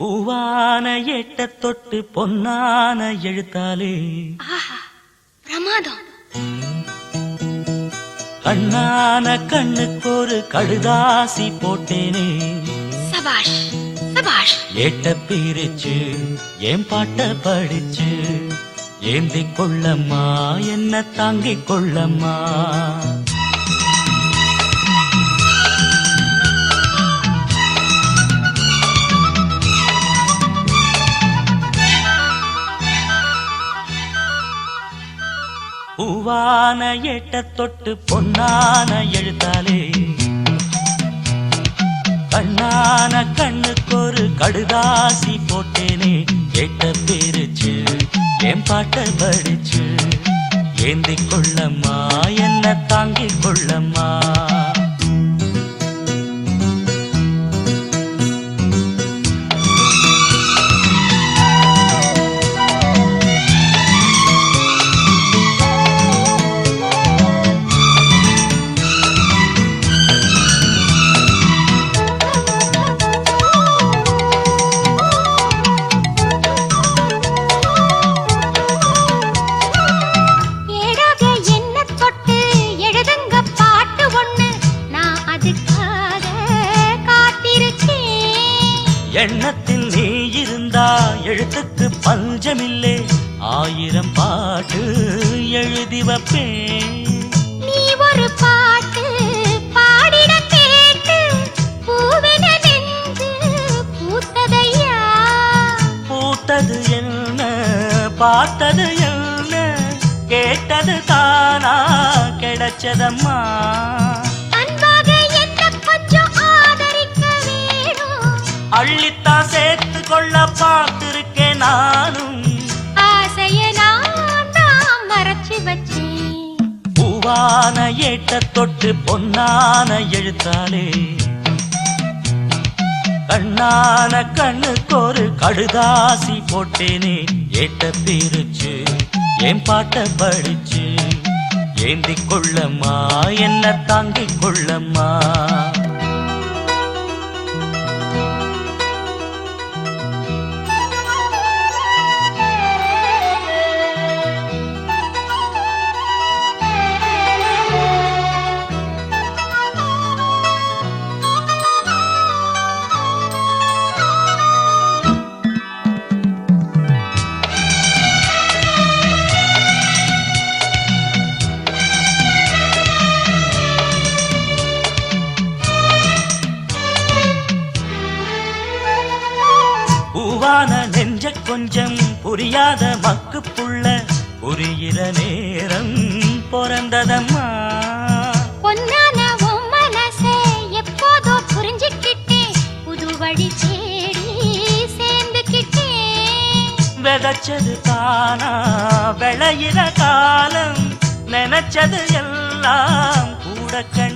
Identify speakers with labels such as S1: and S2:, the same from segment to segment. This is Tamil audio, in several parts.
S1: பூவான எட்ட தொட்டு பொன்னான எழுத்தாலே.
S2: பிரமாதம்.
S1: கண்ணான கண்ணுக்கு ஒரு கடுதாசி போட்டேனே.
S2: சபாஷ் சபாஷ்.
S1: ஏட்ட பிரிச்சு ஏன் பாட்ட படிச்சு? ஏந்தி கொள்ளம்மா என்ன தாங்கிக் கொள்ளம்மா? பூவான எட்ட தொட்டு பொன்னான எழுத்தாலே. கண்ணான கண்ணுக்கு ஒரு கடுதாசி போட்டேனே எட்ட பேருச்சு என் பாட்ட படிச்சு ஏந்தி கொள்ளம்மா என்ன தாங்கிக் கொள்ளம்மா? எழுத்துக்கு பஞ்சமில்லே. ஆயிரம் பாட்டு எழுதி வைப்பேன்.
S2: நீ ஒரு பாட்டு பாடிட கேட்டு பூவென நெஞ்சு பூத்ததையா?
S1: பூத்தது என்ன பார்த்தது என்ன கேட்டது தானா கிடைச்சதம்மா? கொள்ள பார்த்திருக்கேன் நானும். பூவான ஏட்ட தொட்டு பொன்னான எழுத்தாலே. கண்ணான கண்ணுக்கு ஒரு கடுதாசி போட்டேனே. ஏட்ட பிரிச்சு என் பாட்ட படிச்சு ஏந்தி கொள்ளம்மா என்ன தாங்கிக் கொள்ளம்மா? கொஞ்சம் புரியாத மக்கு புள்ள புரிகிற நேரம் பிறந்ததம்மா.
S2: பொன்னான உன் மனசை எப்போதோ புரிஞ்சுக்கிட்டேன். புது வழி தேடி சேர்ந்துக்கிட்டேன்.
S1: விதைச்சது தானா விளையிற காலம் நினைச்சது எல்லாம் கூட கண்டே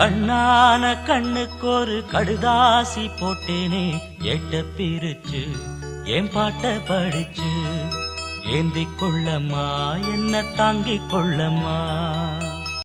S1: கண்ணான கண்ணுக்கு ஒரு கடுதாசி போட்டேனே. எட்ட பிரிச்சு என் பாட்ட படிச்சு. ஏந்தி கொள்ளம்மா என்ன தாங்கிக் கொள்ளம்மா.